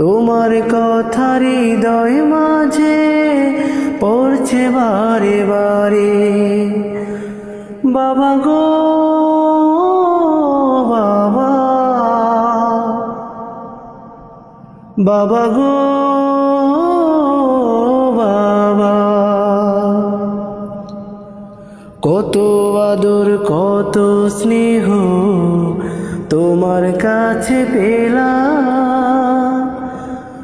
তোমার কথা হৃদয় মাঝে পড়ছে বারে বারে। বাবা গো, বাবা। বাবা গো, বাবা। কত আদর, কত স্নেহ তোমার কাছে পেলাম।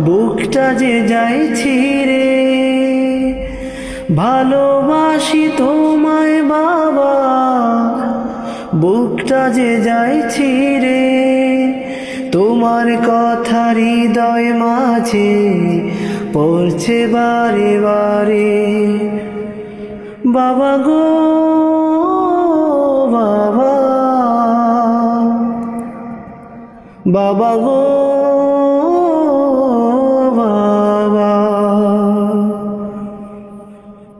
বুকটা যে যাই ছিঁড়ে, ভালোবাসি তোমায় বাবা, বুকটা যে যাই ছিঁড়ে, তোমার কথা হৃদয় মাঝে পড়ছে বারে বারে। বাবা গো, বাবা বাবা গো।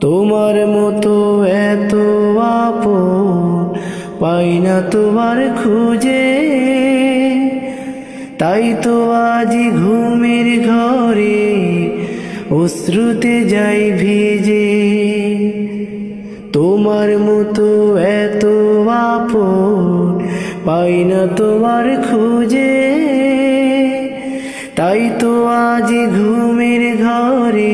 তোমার মতো এত আপন পাই না তোমার খুঁজে। তাই তো আজি ঘুমের ঘরে অশ্রুতে যাই ভিজে। তোমার মতো এত আপন পাই না তোমার খুঁজে। তাই তো আজ ঘুমের ঘরে